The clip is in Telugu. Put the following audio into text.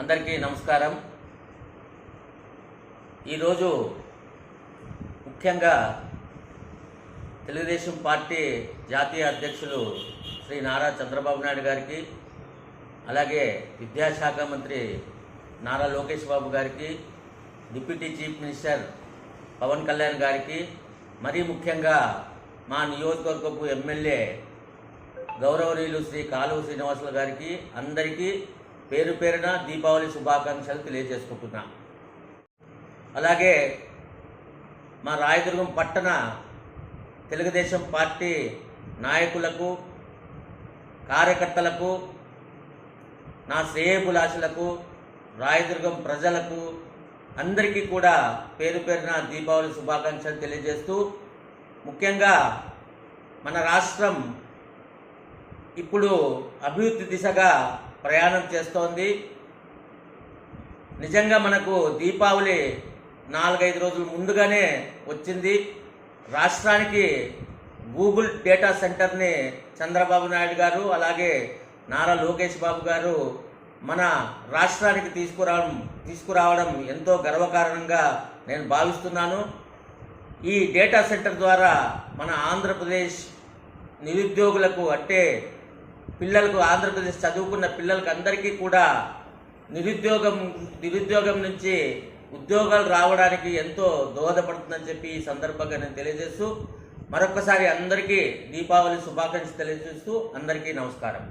అందరికీ నమస్కారం. ఈరోజు ముఖ్యంగా తెలుగుదేశం పార్టీ జాతీయ అధ్యక్షులు శ్రీ నారా చంద్రబాబు నాయుడు గారికి అలాగే విద్యాశాఖ మంత్రి నారా లోకేష్ బాబు గారికి deputy chief minister Pawan Kalyan గారికి మరీ ముఖ్యంగా మా నియోజకవర్గపు ఎమ్మెల్యే గౌరవనీయులు శ్రీ కాలువ శ్రీనివాసులు గారికి అందరికీ పేరు పేరున దీపావళి శుభాకాంక్షలు తెలియజేసుకుంటున్నా. అలాగే మా రాయదుర్గం పట్టణ తెలుగుదేశం పార్టీ నాయకులకు కార్యకర్తలకు నా శ్రేయబులాషులకు రాయదుర్గం ప్రజలకు అందరికీ కూడా పేరు పేరున దీపావళి శుభాకాంక్షలు తెలియజేస్తూ ముఖ్యంగా మన రాష్ట్రం ఇప్పుడు అభివృద్ధి దిశగా ప్రయాణం చేస్తోంది. నిజంగా మనకు దీపావళి నాలుగైదు రోజుల ముందుగానే వచ్చింది. రాష్ట్రానికి గూగుల్ డేటా సెంటర్ని చంద్రబాబు నాయుడు గారు అలాగే నారా లోకేష్ బాబు గారు మన రాష్ట్రానికి తీసుకురావడం తీసుకురావడం ఎంతో గర్వకారణంగా నేను భావిస్తున్నాను. ఈ డేటా సెంటర్ ద్వారా మన ఆంధ్రప్రదేశ్ నిరుద్యోగులకు అంటే పిల్లలకు ఆంధ్రప్రదేశ్ చదువుకున్న పిల్లలకు అందరికీ కూడా నిరుద్యోగం నిరుద్యోగం నుంచి ఉద్యోగాలు రావడానికి ఎంతో దోహదపడుతుందని చెప్పి ఈ సందర్భంగా నేను తెలియజేస్తూ మరొకసారి అందరికీ దీపావళి శుభాకాంక్షలు తెలియజేస్తూ అందరికీ నమస్కారం.